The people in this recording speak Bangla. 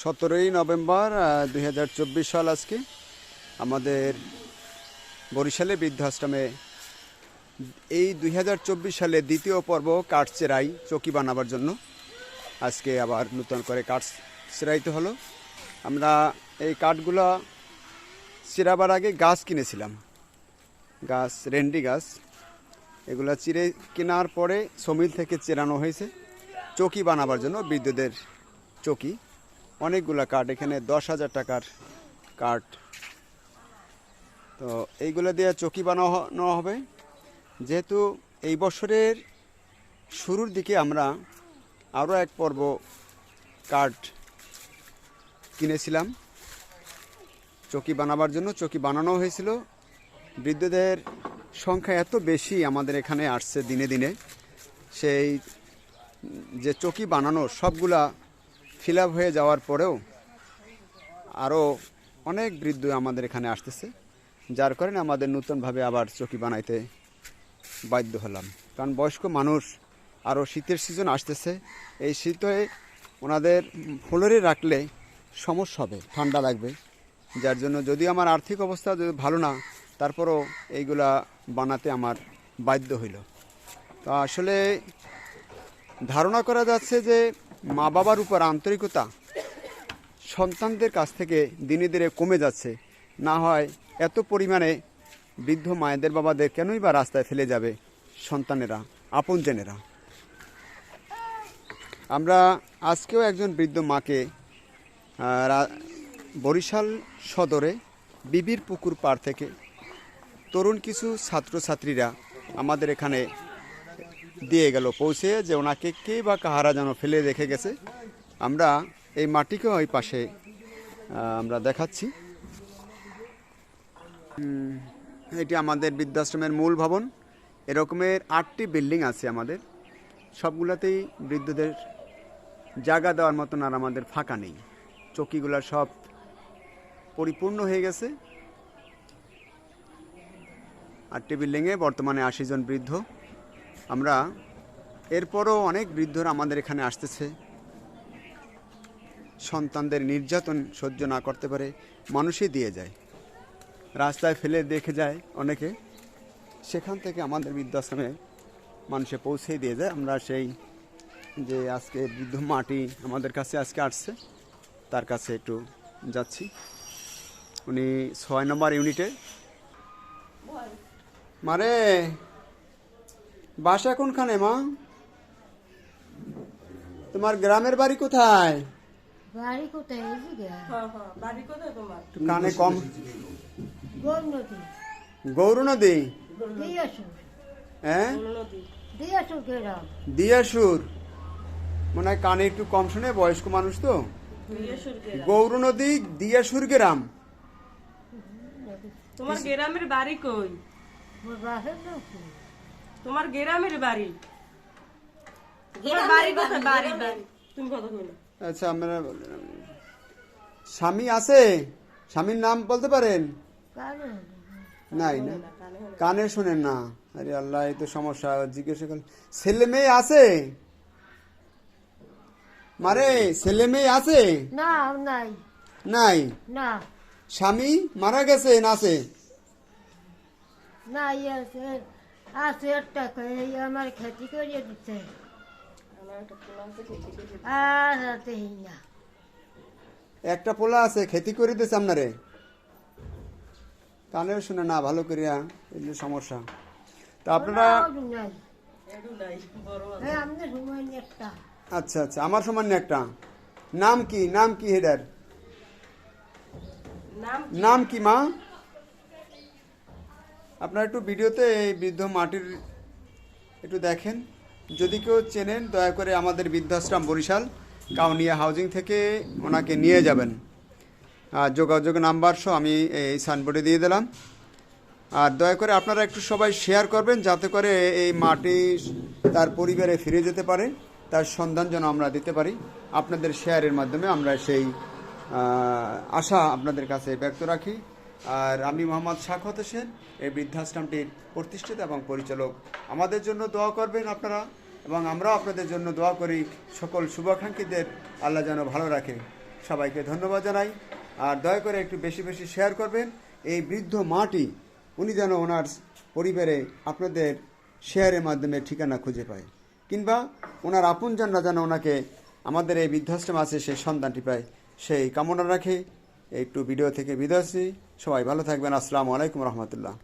সতেরোই নভেম্বর দুই হাজার চব্বিশ সাল আজকে আমাদের বরিশালে বৃদ্ধাশ্রমে এই দুই হাজার চব্বিশ সালে দ্বিতীয় পর্ব কাঠ চেরাই চকি বানাবার জন্য আজকে আবার নতুন করে কাঠ চেরাইতে হলো। আমরা এই কাঠগুলো চেরাবার আগে গাছ কিনেছিলাম। গাছ, রেন্ডি গাছ, এগুলো চিরে কেনার পরে সমিল থেকে চেরানো হয়েছে। চকি বানাবার জন্য বিদ্যুতের চকি। অনেকগুলা কার্ড এখানে দশ হাজার টাকার কার্ড তো এইগুলো দিয়ে চকি বানানো হবে। যেহেতু এই বছরের শুরুর দিকে আমরা আরও এক পর্ব কার্ড কিনেছিলাম। চকি বানাবার জন্য চকি বানানো হয়েছিল। বৃদ্ধদের সংখ্যা এত বেশি আমাদের এখানে আসছে দিনে দিনে। সেই যে চকি বানানো সবগুলা ফিল হয়ে যাওয়ার পরেও আরও অনেক বৃদ্ধ আমাদের এখানে আসতেছে, যার কারণে আমাদের নতুনভাবে আবার চকি বানাইতে বাধ্য হলাম। কারণ বয়স্ক মানুষ আরও শীতের সিজন আসতেছে, এই শীতে ওনাদের ফ্লোরে রাখলে সমস্যা হবে, ঠান্ডা লাগবে। যার জন্য যদি আমার আর্থিক অবস্থা যদি ভালো না, তারপরও এইগুলা বানাতে আমার বাধ্য হইল। তো আসলে ধারণা করা যাচ্ছে যে মা বাবার উপর আন্তরিকতা সন্তানদের কাছ থেকে দিনে দিনে কমে যাচ্ছে। না হয় এত পরিমাণে বৃদ্ধ মায়েদের বাবাদের কেনই বা রাস্তায় ফেলে যাবে সন্তানেরা, আপনজনেরা? আমরা আজকেও একজন বৃদ্ধ মাকে বরিশাল সদরে বিবির পুকুর পাড় থেকে তরুণ কিছু ছাত্রছাত্রীরা আমাদের এখানে দিয়ে গেল, পৌঁছে যে ওনাকে কে বা কাহারা যেন ফেলে রেখে গেছে। আমরা এই মাটিকে ওই পাশে আমরা দেখাচ্ছি। এটি আমাদের বৃদ্ধাশ্রমের মূল ভবন। এরকমের আটটি বিল্ডিং আছে আমাদের। সবগুলাতেই বৃদ্ধদের জায়গা দেওয়ার মতন আর আমাদের ফাঁকা নেই। চকিগুলা সব পরিপূর্ণ হয়ে গেছে। আটটি বিল্ডিংয়ে বর্তমানে আশি জন বৃদ্ধ। আমরা এরপরও অনেক বৃদ্ধরা আমাদের এখানে আসতেছে। সন্তানদের নির্যাতন সহ্য না করতে পারে, মানুষই দিয়ে যায়। রাস্তায় ফেলে দেখে যায় অনেকে। সেখান থেকে আমাদের বৃদ্ধাশ্রমে মানুষে পৌঁছেই দিয়ে যায়। আমরা সেই যে আজকে বৃদ্ধ মাটি আমাদের কাছে আজকে আসছে, তার কাছে একটু যাচ্ছি। উনি ছয় নম্বর ইউনিটে। মারে! বাসা কোনখানে মা? তোমার গ্রামের বাড়ি কোথায়? বাড়ি হ্যাঁ হ্যাঁ বাড়ি কোথায় তোমার? কানে কম। গৌর নদী। দিয়াসুর। হ্যাঁ? দিয়াসুর মনে হয় কানে একটু কম শুনে বয়স্ক মানুষ তো। গৌর নদী দিয়াসুর গ্রাম। তোমার গ্রামের বাড়ি কই? তোমার গ্রামের বাড়ি। তোমার বাড়ি কোথায়? বাড়ি বাড়ি তুমি কথা কই আচ্ছা আমরা স্বামী আছে? স্বামীর নাম বলতে পারেন? নাই না। কানে শুনেন না। আরে আল্লাহ এই তো সমস্যা। জিজ্ঞাসা করলেন ছেলে মেয়ে আছে? মারে ছেলে মেয়ে আছে? না নাই। নাই? না। স্বামী মারা গেছে না আছে? না আছে আছে একটা এই আমার খেতি করিয়ে দিচ্ছে আর রাতে না একটা পোলা আছে খেতি করে দিয়েছে আপনারে। কানেও শুনে না ভালো করিয়া এই যে সমস্যা। তা আপনারা আচ্ছা আচ্ছা আমার সমান একটা। নাম কি নাম কি হেডার? নাম নাম কি মা? আপনারা একটু ভিডিওতে এই বৃদ্ধ মাটির একটু দেখেন। যদি কেউ চেনেন, দয়া করে আমাদের বৃদ্ধাশ্রম বরিশাল, কাউনিয়া হাউজিং থেকে ওনাকে নিয়ে যাবেন। আর যোগাযোগ নাম্বার সহ আমি এই সাইনবোর্ডে দিয়ে দিলাম। আর দয়া করে আপনারা একটু সবাই শেয়ার করবেন, যাতে করে এই মাটি তার পরিবারে ফিরে যেতে পারে, তার সন্ধান যেন আমরা দিতে পারি। আপনাদের শেয়ারের মাধ্যমে আমরা সেই আশা আপনাদের কাছে ব্যক্ত রাখি। আর আমি মোহাম্মদ শাখত হোসেন, এই বৃদ্ধাশ্রমটির প্রতিষ্ঠিত এবং পরিচালক। আমাদের জন্য দোয়া করবেন আপনারা এবং আমরাও আপনাদের জন্য দোয়া করি। সকল শুভাকাঙ্ক্ষীদের আল্লাহ যেন ভালো রাখে। সবাইকে ধন্যবাদ জানাই। আর দয়া করে একটু বেশি বেশি শেয়ার করবেন। এই বৃদ্ধ মাটি, উনি যেন ওনার পরিবারে আপনাদের শেয়ারের মাধ্যমে ঠিকানা খুঁজে পায়। কিংবা ওনার আপনজনরা যেন ওনাকে আমাদের এই বৃদ্ধাশ্রম আছে সেই সন্তানটি পায়। সেই কামনা রাখে। একটু ভিডিও থেকে বিদায় সবাই ভালো থাকবেন। আসসালামু আলাইকুম রহমতুল্লাহ।